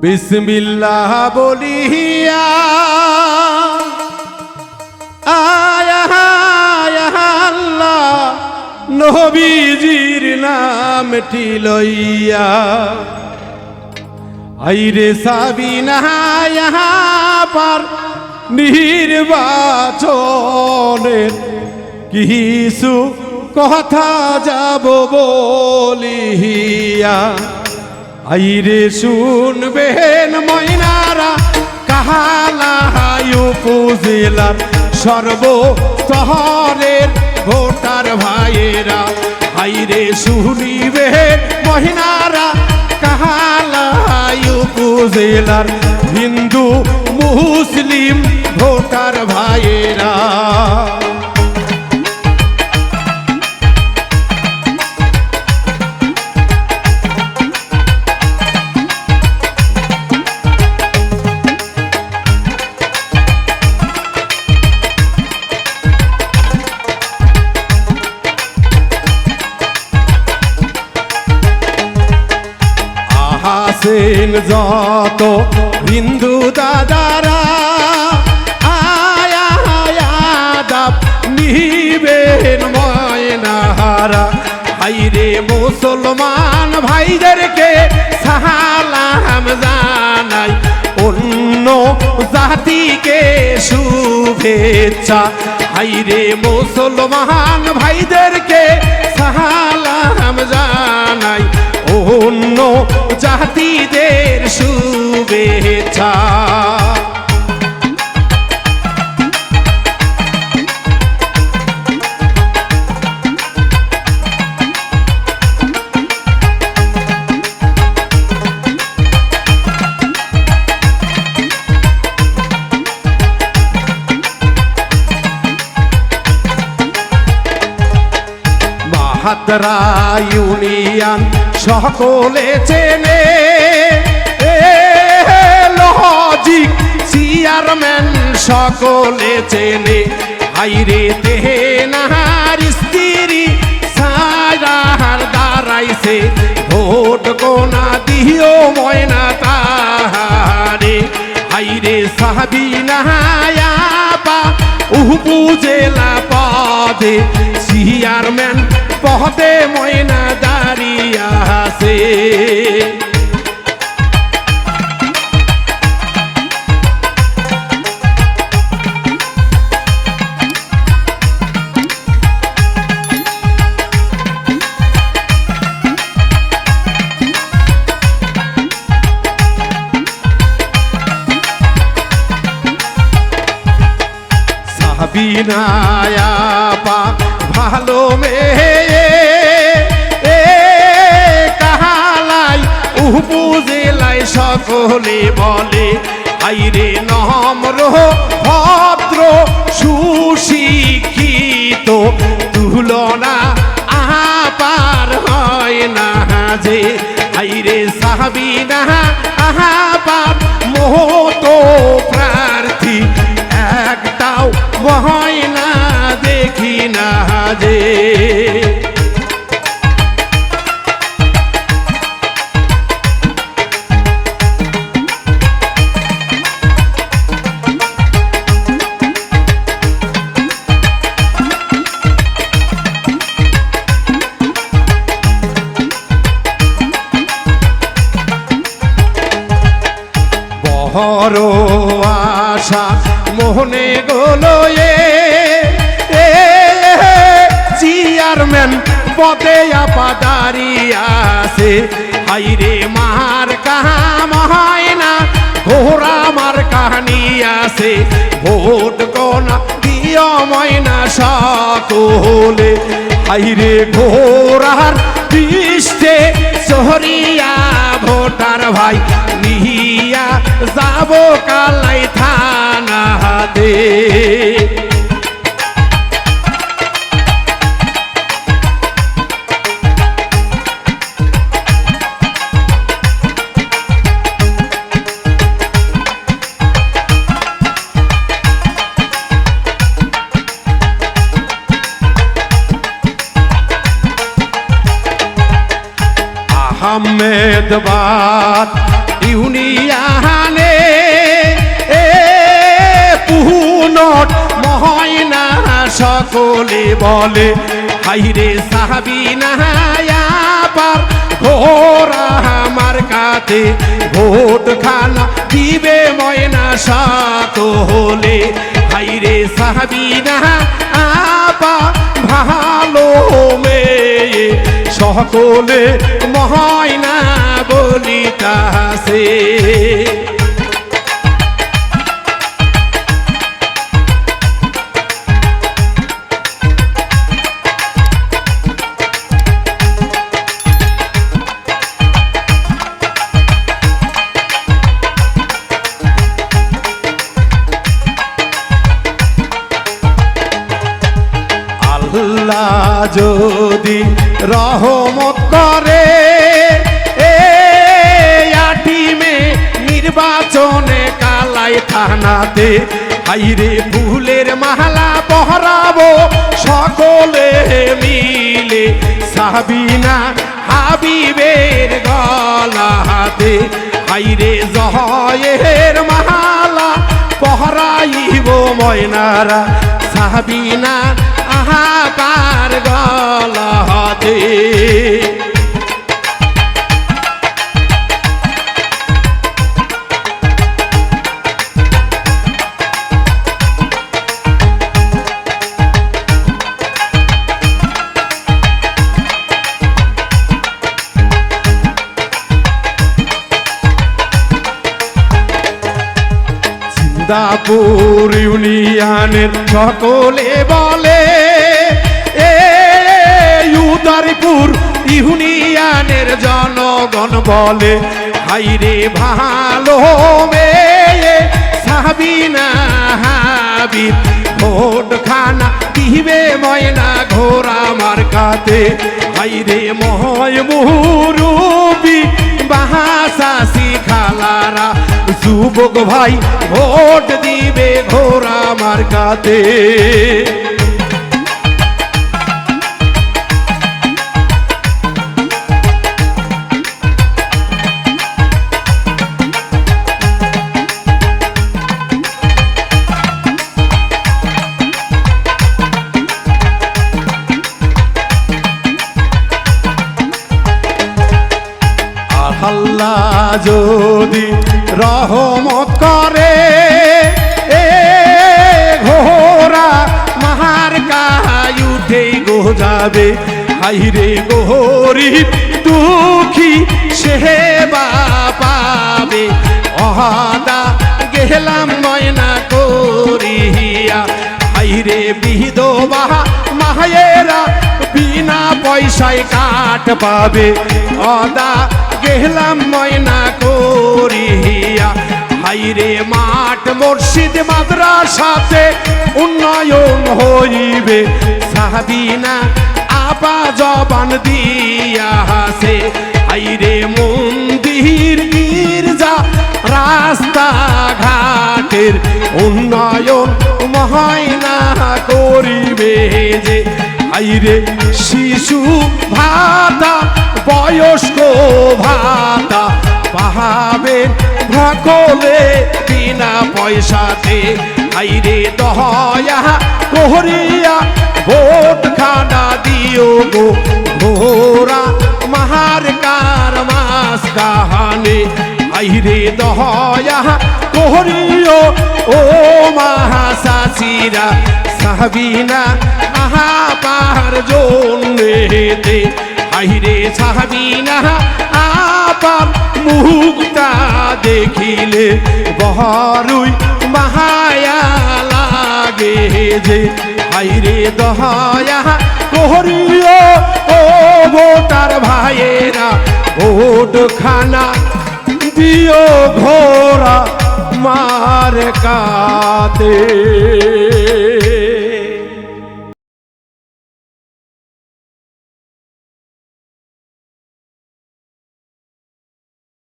বিসমিল্লাহ বলিয়া। আল্লাহ, নবীজির নামটি লইয়া। আইরে সাবিনা ইহা পার নির্বাচনের কিছু কথা যাব বলিয়া। আইরে শুনবেন ময়নারা কাহালাই উপজেলার সর্বস্তরের ভোটার ভাইয়েরা। আইরে শুনিবেন মহিনারা কাহালাই উপজেলার হিন্দু মুসলিম ভোটার ভাইয়েরা। আহাসেন যত হিন্দু দাদারা, আয়া আয়াদাব নিবেন ময়নাহারা। হাইরে মুসলমান ভাইদেরকে সালাম জানাই, অন্য জাতিকে শুভেচ্ছা। হাইরে মুসলমান ভাইদেরকে সালাম জাতিদের শুভেচ্ছা। মাহাতরা ইউনিয়ন সকলে চেনে চেয়ারম্যান সকলে চেনে, হাইরে তেহে নাহার স্ত্রী সারাহার দাঁড়াইছে, ভোট কোনা দিও ময়না তাহারে। হাইরে সাহাবি নাহায়াপা উপজেলা পদে চেয়ারম্যান পদে ময়না দাঁড়িয়ে আছে। সাবিনায়াপা ভালো এ, কাহালাই উপজেলাই সকলে বলে, আইরে নম্র, ভদ্র, সুশিক্ষিত, তুলনা আপার হয় না যে, আইরে সাহাবিনা আহাপার মোহতো যে বড় আশা মোহনে গোলো চেয়ারম্যান পদে আপা দাঁড়িয়ে আছে। হাইরে মার কাহাম হয় না, ঘোড়া মার কাহানি আছে। ভোট কোনা দিয় ময়না সকলে হাইরে ঘোড়ার পৃষ্ঠে সহরিয়া ভোটার ভাই নিহিয়া যাব কালাই থানা দে আহমেদাবাদ ইউনিয়ানে এ পুনট মহয়না সকলে বলে, হাইরে সাহাবিনা পার ঘোরা আমার কাতে ভোট খানা দিবে ময়না সাত হলে। হাইরে সাহাবিনা আপা ভালো মেয়ে, সকলে মহয়না বলিতাছে আল্লাহ যদি রহমত নির্বাচনে কালাই থানাতে, হাইরে ফুলের মালা পহরাবো। সকলে মিলে সাবিনা হাবিবের গলা হাতে, হাইরে জহের মালা পহরাইব ময়নারা। সাবিনা আহা সিন্দাপুর ইউনিয়নের সকলে বলে, এ উদারপুর ইউনিয়নের জনগণ বলে হাইরে ভালো মেয়ে সাবিনা হাবিব ভোট খানা দিবে ময়না ঘোরা মার্কাতে হাইরে ময় মুরুবি বাহাসি খালারা যুবক ভাই ভোট দিবে ঘোরা মার্কাতে। যদি রহমত করে, এ ঘোরা মাহার কাহাই উঠে গো যাবে। হাইরে গরিব দুঃখী সেবা পাবে অহাদা গেলাম ময়না করিয়া হাইরে বিধবা মায়েরা বিনা পয়সায় কাট পাবে। অদা গেলাম ময়না করিয়া। হাইরে মাঠ মসজিদ মাদ্রাসাতে উন্নয়ন হইবে। সাহাবিনা আপা জবান দিয়া হাসে। হাইরে মন্দির গির্জা রাস্তা ঘাটের উন্নয়ন মহায়না করিবে যে। আইরে শিশু ভাতা, বয়স্ক ভাতা পাহাবে ভাকলে বিনা পয়সাতে। আইরে দহয়া কোহরিয়া ভোট খানা দিও গো ঘোরা মাহার কার মাস কাহানে আইরে দহয়া কোহরিও, ও মাহাসাসিরা সাহাবিনা আহা পাহার জন্যেতে আইরে সাহাবিনা, আপার মুক্তা দেখিলে, বহরুই মাহায়া লাগে যে। আইরে দহয়া কোহরিও, ও ভোটার ভাইয়েরা ভোট খানা দিও ঘোড়া মার কাতে